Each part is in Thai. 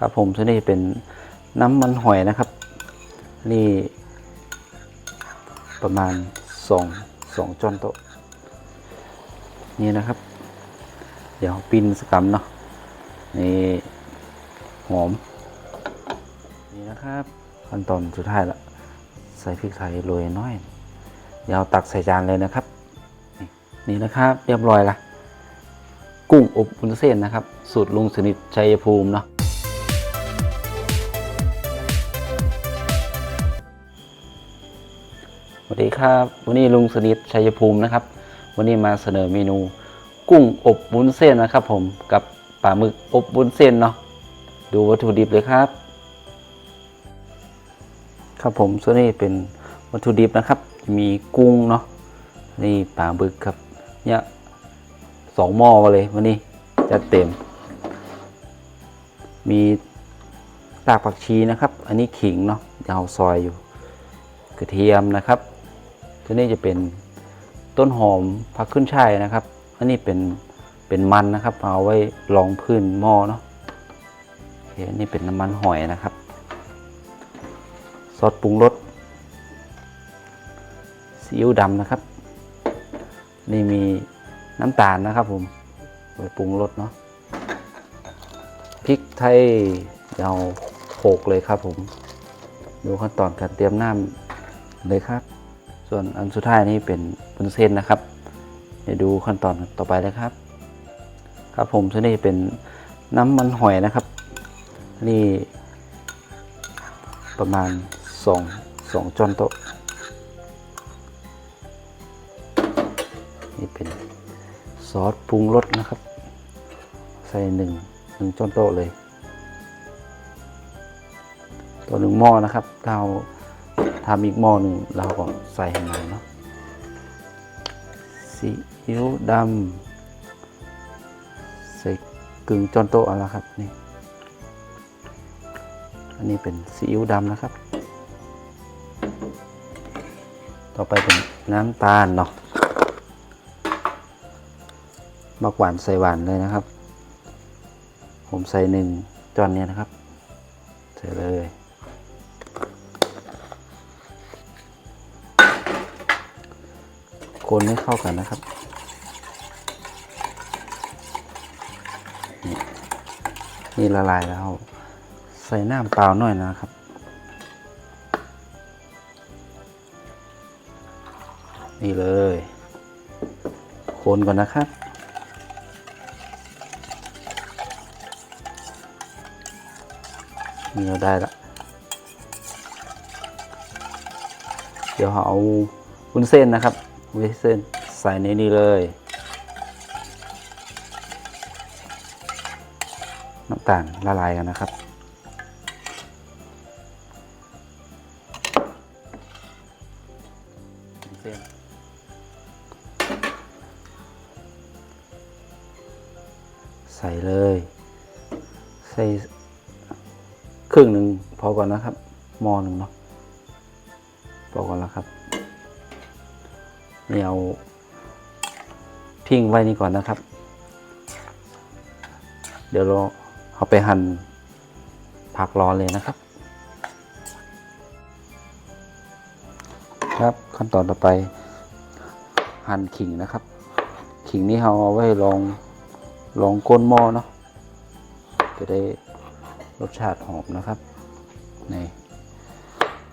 ครับผมส่วนี้เป็นน้ำมันหอยนะครับ นี่ประมาณสองสองจอนโตนี่นะครับ เดี๋ยวปิ้นสกัมเนาะนี่หอม นี่นะครับขั้นตอนสุดท้ายละใส่พริกไทยโรยน้อย เดี๋ยวเอาตักใส่จานเลยนะครับนี่นี่นะครับเรียบร้อยละกุ้งอบวุ้นเส้นนะครับ สูตรลุงสนิทชัยภูมิเนาะ วัสดีครับ วันนี้ลุงสนิทชัยภูมินะครับ วันนี้มาเสนอเมนู กุ้งอบวุ้นเส้นนะครับ ผมกับปลาหมึกอบวุ้นเส้นเนาะดูวัตถุดิบเลยครับ ครับผมส่วนนี้เป็นวัตถุดิบนะครับ มีกุ้งเนาะนี่ปลาหมึกครับเนี่ยสองหม้อมาเลยวันนี้จะเต็ม มีรากผักชีนะครับ อันนี้ขิงเนาะยาวซอยอยู่กระเทียมนะครับ ตัวนี้จะเป็นต้นหอมผักขึ้นช่ายนะครับ อันนี้เป็นเป็นมันนะครับเอาไว้รองพื้นหม้อเนาะโอเคอันนี้เป็นน้ำมันหอยนะครับซอสปรุงรสซีอิ๊วดำนะครับ นี่มีน้ำตาลนะครับผมไว้ปรุงรสเนาะพริกไทยเราโขลกเลยครับผม ดูขั้นตอนการเตรียมน้ำเลยครับ ส่วนอันสุดท้ายนี่เป็นบุนเส้นนะครับ เดี๋ยวดูขั้นตอนต่อไปเลยครับ ครับผมส่วนนี้เป็นน้ำมันหอยนะครับ นี่ ประมาณ 2 2จอนโต๊ะนี่เป็นซอสปรุงรสนะครับ ใส่หนึ่งหนึ่งจอนโต๊ะเลย ตัวหนึ่งหม้อนะครับเรา ทำอีกหม้อหนึ่งเราก็ใส่ให้มันเนาะซีอิ๊วดำใส่กึ่งจอนโต๊ะเอาละครับนี่อันนี้เป็นซีอิ๊วดำนะครับ ต่อไปเป็นน้ำตาลเนาะมักหวานใส่หวานเลยนะครับ ผมใส่หนึ่งจอนเนี้ยนะครับ ใส่เลย คนให้เข้ากันนะครับนี่นี่ละลายแล้ว ใส่น้ำเปล่าหน่อยนะครับ นี่เลย คนก่อนนะครับนี่เราได้ละ เดี๋ยวเอาวุ้นเส้นนะครับ วุ้นเส้นใส่ในนี้เลยน้ำตาลละลายกันนะครับวุ้นเส้นใส่เลย ใส่ครึ่งหนึ่งพอก่อนนะครับมอหนึ่งเนาะพอก่อนแล้วครับ นี่เอาทิ้งไว้นี่ก่อนนะครับ เดี๋ยวเราเอาไปหั่นผักรอเลยนะครับ ครับขั้นตอนต่อไปหั่นขิงนะครับ ขิงนี่เราเอาไว้ลองลองก้นหม้อเนาะจะได้รสชาติหอมนะครับนี่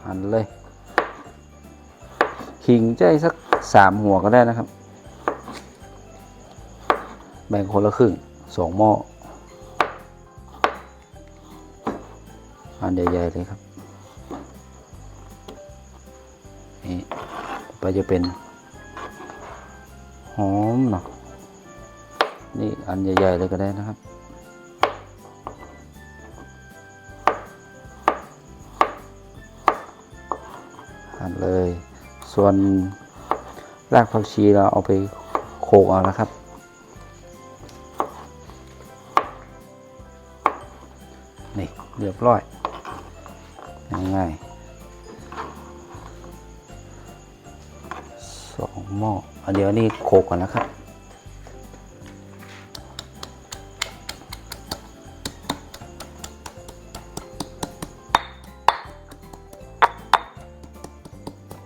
หั่นเลย ขิงใจสัก สามหัวก็ได้นะครับ แบ่งคนละครึ่งสองหม้ออันใหญ่ๆเลยครับนี่ไปจะเป็นหอมเนาะนี่อันใหญ่ๆเลยก็ได้นะครับหั่นเลย ส่วน รากผักชีเราเอาไปโขกเอานะครับ นี่เรียบร้อยง่ายสองหม้อเดี๋ยวนี้โขกก่อนนะครับ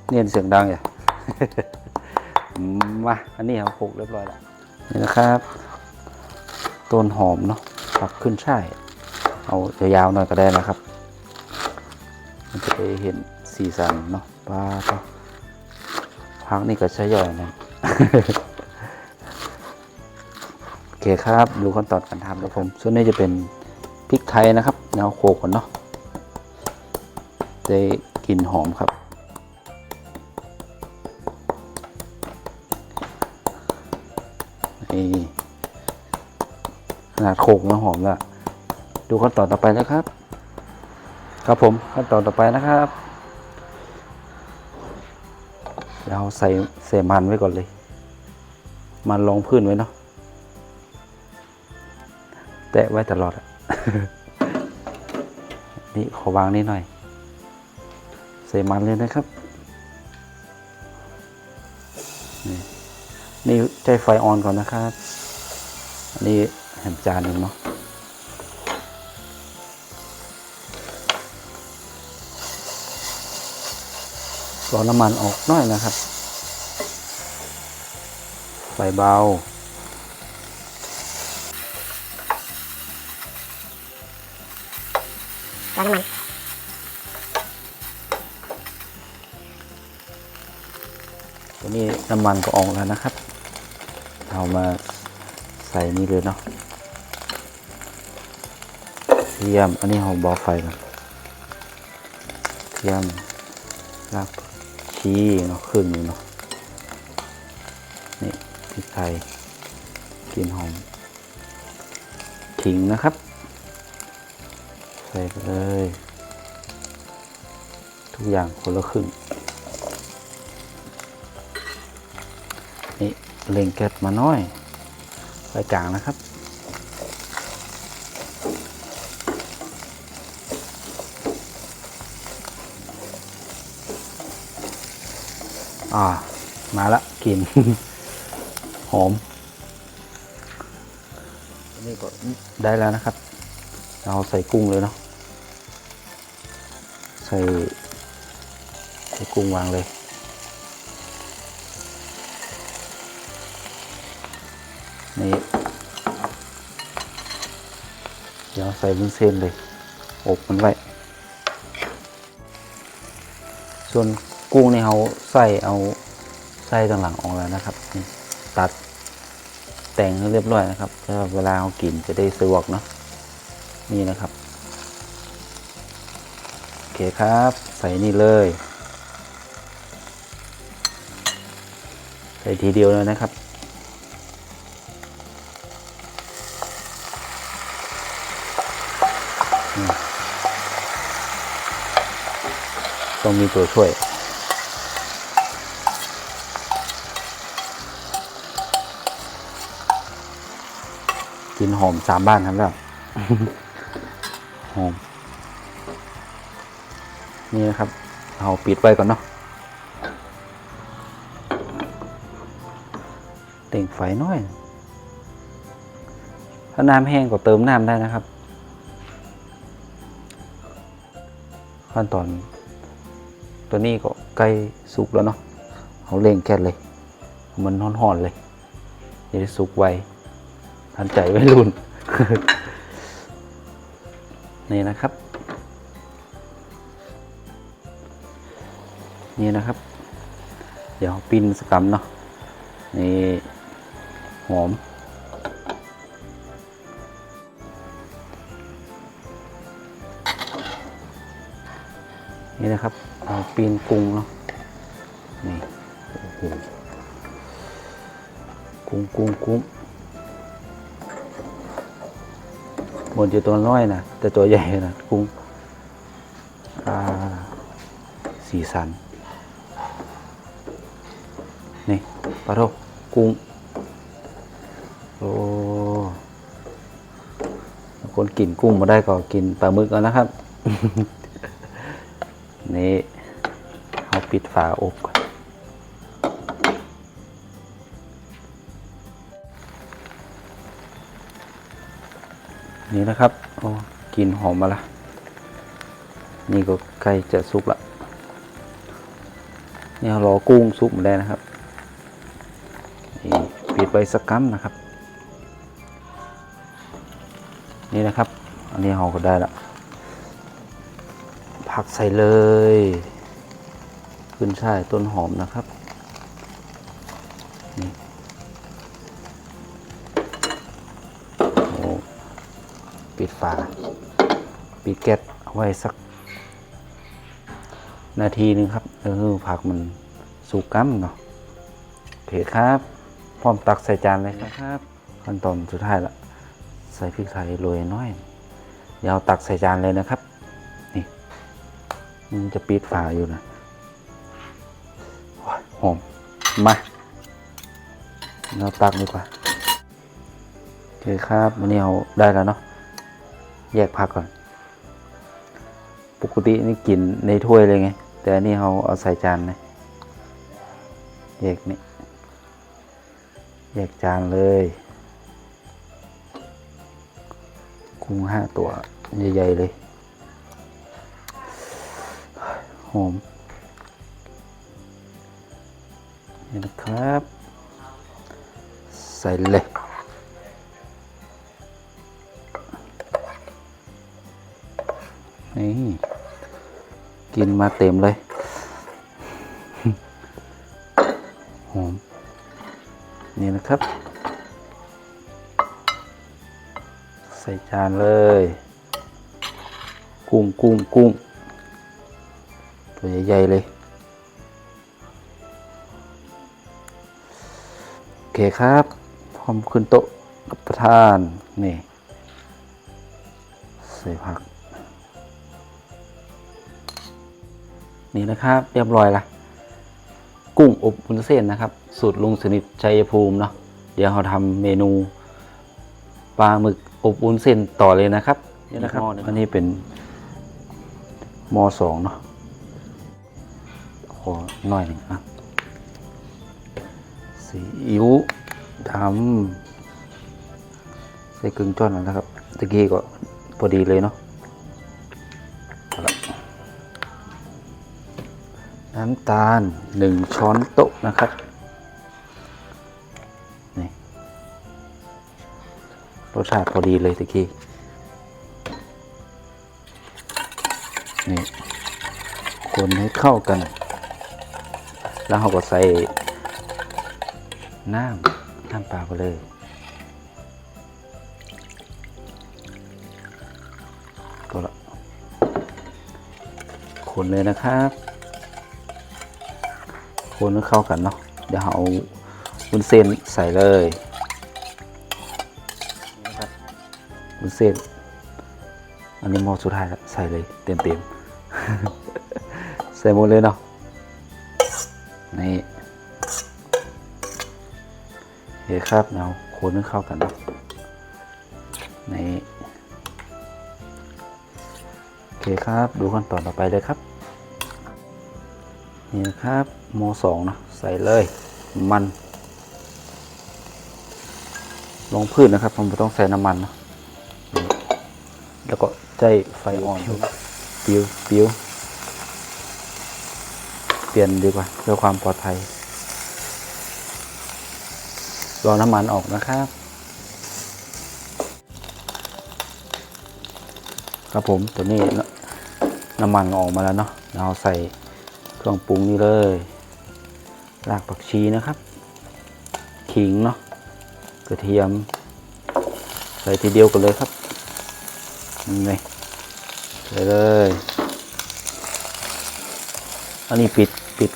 เนียนเสียงดังอย่า มาอันนี้เราโขลกเรียบร้อยแล้วนี่นะครับต้นหอมเนาะปักขึ้นช่ายเอายาวๆหน่อยก็ได้นะครับ มันจะได้เห็นสีสันเนาะปลาก็พักนี่ก็ใช้ย่อยนะโอเคครับดูขั้นตอนการทำครับผม ส่วนนี้จะเป็นพริกไทยนะครับแนวโขลกก่อนเนาะได้กลิ่นหอมครับ โขกนะหอมล้วดูขั้นตอนต่อไปนะครับ ครับผมขั้นตอนต่อไปนะครับ เราใส่เสมันไว้ก่อนเลย มันรองพื้นไว้เนาะแตะไว้ตลอดอะนี่ขอวางนิดหน่อย ใส่มันเลยนะครับ นี่นี่ใจไฟออนก่อนนะครับ อันนี้ หมจานหนึ่งเนาะรอน้ำมันออกหน้อยนะครับ ไฟเบาร้อนน้ำมันตัวนี้น้ำมันก็ออกแล้วนะครับ เอามาใส่นี่เลยเนาะ เทียม อันนี้เราเบาไฟก่อนเทียมรากผักชีเนาะครึ่งนึงเนาะนี่พริกไทยกลิ่นหอมขิงนะครับ ใส่ไปเลย ทุกอย่างคนละครึ่งนี่เล็งแก๊สมาน้อยไฟกลางนะครับ อ่า มาละกลิ่น หอมนนี่ก็ได้แล้วนะครับ เราใส่กุ้งเลยเนาะ ใส่ใส่กุ้งวางเลยนี่เดี๋ยวใส่วุ้นเส้นเลย อบมันไว้ ส่วน กุ้งนี่เขาใส่เอาไส้ต่างหลังออกแล้วนะครับ ตัดแต่งให้เรียบร้อยนะครับเพื่อเวลาเขากินจะได้สะดวกเนาะนี่นะครับโอเคครับ ใส่นี่เลย ใส่ทีเดียวเลยนะครับต้องมีตัวช่วย หอมสามบ้านครับแล้วหอม นี่นะครับ เอาปิดไว้ก่อนเนาะเต่งไฟน้อย ถ้าน้ำแห้งก็เติมน้ำได้นะครับ ขั้นตอน ตัวนี้ก็ใกล้สุกแล้วเนาะเอาเร่งแก๊สเลย มันห่อนๆเลยจะได้สุกไว ทันใจไว้รุ่น นี่นะครับ นี่นะครับ เดี๋ยวปิ้นสกกัมเนาะ นี่ หอม นี่นะครับ เอาปีนกุ้งเนาะ นี่ โอ้โหกุ้งกุ้งกุ้ง บนจะตัวน้อยนะแต่ตัวใหญ่นะกุ้งสีสัน นี่ปลาโทกุ้งโอ้คนกินกุ้งมาได้ก็กินปลาหมึกแล้วนะครับ นี่เอาปิดฝาอบก่อน นี่นะครับ โอ้กลินหอมมาละ นี่ก็ใกล้จะสุกละนนี่เรอกุ้งสุกมาแล้วนะครับนี่ปิดไว้สักกัมนะครับ นี่นะครับ อันนี้เราก็ได้ละผักใส่เลย ขึ้นช่ายต้นหอมนะครับ ปิดฝา ปิดแก๊สเอาไว้สัก นาทีนึงครับเออผักมันสุกกั้มเนาะโอเคครับ พร้อมตักใส่จานเลยครับ ขั้นตอนสุดท้ายละใส่พริกไทยโรยน้อยเดี๋ยวตักใส่จานเลยนะครับ นี่มันจะปิดฝาอยู่นะหอมมาเราตักดีกว่าโอเคครับวันนี้เอาได้แล้วเนาะ แยกผักก่อน ปกตินี่กินในถ้วยเลยไง แต่อันนี้เราเอาใส่จานนะแยกนี่แยกจานเลยกุ้งห้าตัวใหญ่ๆเลยหอมนี่นะครับ ใส่เลย นี่กินมาเต็มเลย หอม นี่นะครับ ใส่จานเลย กุ้งกุ้งกุ้งตัวใหญ่ ๆ เลย โอเคครับ พร้อมขึ้นโต๊ะรับประทาน นี่ ใส่ผัก นี่นะครับ เรียบร้อยละกุ้งอบวุ้นเส้นนะครับ สูตรลุงสนิทชัยภูมิเนาะเดี๋ยวเราทำเมนูปลาหมึกอบวุ้นเส้นต่อเลยนะครับนี่นะครับอันนี้เป็นมสองเนาะขอหน่อยหนึ่งอะซีอิ๊วดำใส่กึ่งจ้อนแล้วนะครับตะกี้ก็พอดีเลยเนาะ น้ำตาลหนึ่งช้อนโต๊ะนะครับนี่รสชาติพอดีเลยตะกี้นี่คนให้เข้ากัน แล้วเราก็ใส่น้ำน้ำปลาไปเลยก็ละคนเลยนะครับ คนให้เข้ากันเนาะเดี๋ยวเอาวุ้นเส้นใส่เลยนะครับวุ้นเส้น อันนี้หม้อสุดท้ายแล้วใส่เลยเต็มเต็มๆใส่หมดเลยเนาะนี่โอเคครับเราคนให้เข้ากันเนาะนี่โอเคครับ ดูขั้นตอนต่อไปเลยครับ นี่นะครับโมสองนะใส่เลยมัน ลงพืชนะครับผมต้องใส่น้ำมันนะแล้วก็ใจไฟอ่อนปิวปิวเปลี่ยนดีกว่าเพื่อความปลอดภัยรอน้ำมันออกนะครับครับผมตัวนี้น้ำมันออกมาแล้วเนาะเราใส่ เครื่องปรุงนี่เลยรากผักชีนะครับขิงเนาะกระเทียม ใส่ทีเดียวกันเลยครับนี่ใส่เลย อันนี้ปิดปิด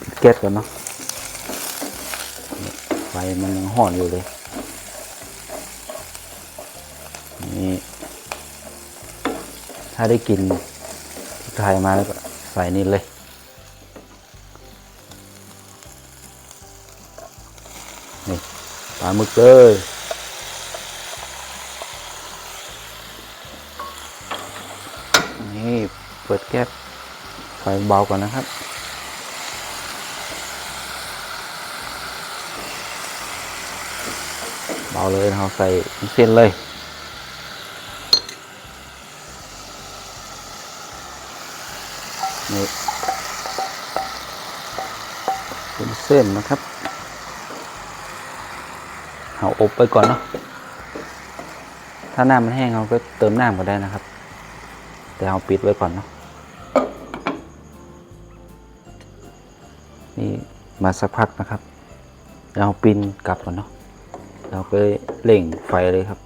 ปิดแก๊สก่อนเนาะไฟมันยังห่อนอยู่เลยนี่ถ้าได้กินพริกไทยมาแล้วก็ใส่นี่เลย ปลาหมึกเลยนี่เปิดแก๊สไฟเบาก่อนนะครับเบาเลยเราใส่เส้นเลยนี่เส้นนะครับ เอาอบไปก่อนเนาะถ้าน้ำมันแห้งเราก็เติมน้ำก็ได้นะครับ แต่เอาปิดไว้ก่อนเนาะนี่มาสักพักนะครับ เราปินกลับก่อนเนาะเราก็เร่งไฟเลยครับ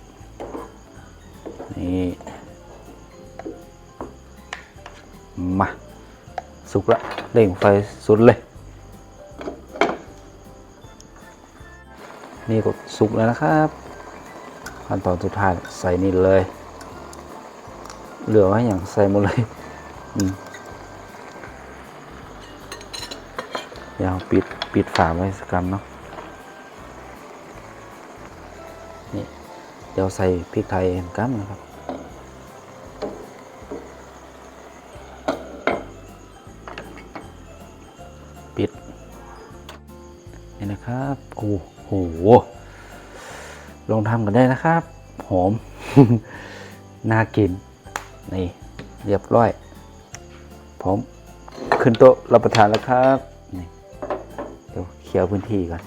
นี่มาสุกละเร่งไฟสุดเลย นี่ก็สุกแล้วนะครับ ขั้นตอนสุดท้ายใส่นี่เลย เหลือไว้อย่างใส่หมดเลยเดี๋ยวปิดปิดฝาไว้สักกันเนาะนี่เดี๋ยวใส่พริกไทยแห่งกันนะครับำกันได้นะครับ หอม น่ากิน นี่ เรียบร้อย พร้อม ขึ้นโต๊ะรับประทานแล้วครับนี่เดี๋ยวเคลียร์พื้นที่ก่อน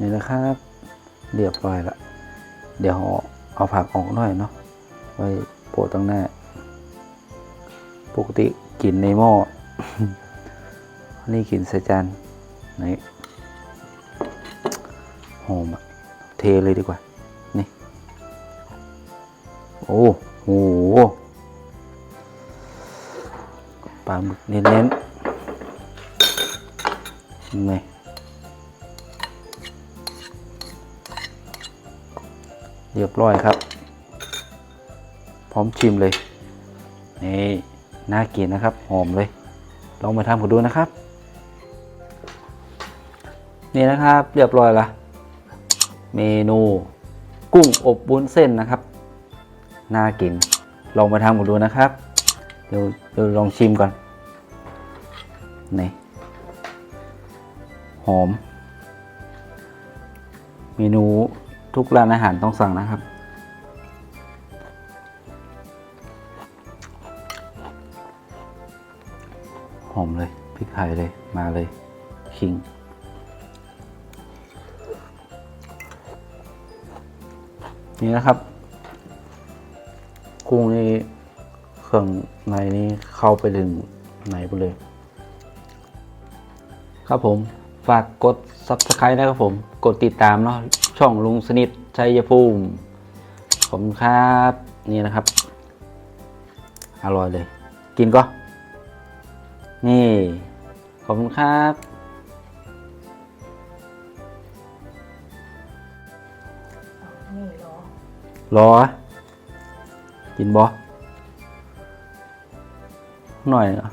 นี่นะครับ เรียบร้อยละ เดี๋ยวเอาผักออกหน่อยเนาะ ไว้โปะตั้งหน้า ปกติกินในหม้อ นี่กินใส่จานนี่ หอมอะเทเลยดีกว่า นี่ โอ้โหปลาหมึกเน้นๆนี่เรียบร้อยครับ พร้อมชิมเลย นี่น่ากินนะครับ หอมเลย ลองมาทำกันดูนะครับ นี่นะครับ เรียบร้อยละ เมนูกุ้งอบวุ้นเส้นนะครับ น่ากิน ลองมาทำกันดูนะครับ เดี๋ยวเดี๋ยวลองชิมก่อน นี่ หอม เมนูทุกร้านอาหารต้องสั่งนะครับ หอมเลยพริกไทยเลยมาเลย คิง นี่นะครับ กุ้งนี่เครื่องในนี่เข้าไปถึงไหนไปเลย ครับผมฝากกด subscribe นะครับผม กดติดตามเนาะช่องลุงสนิทชัยภูมิขอบคุณครับนี่นะครับ อร่อยเลย กินก็ นี่ ขอบคุณครับ รอ กินบอหน่อยเหรอ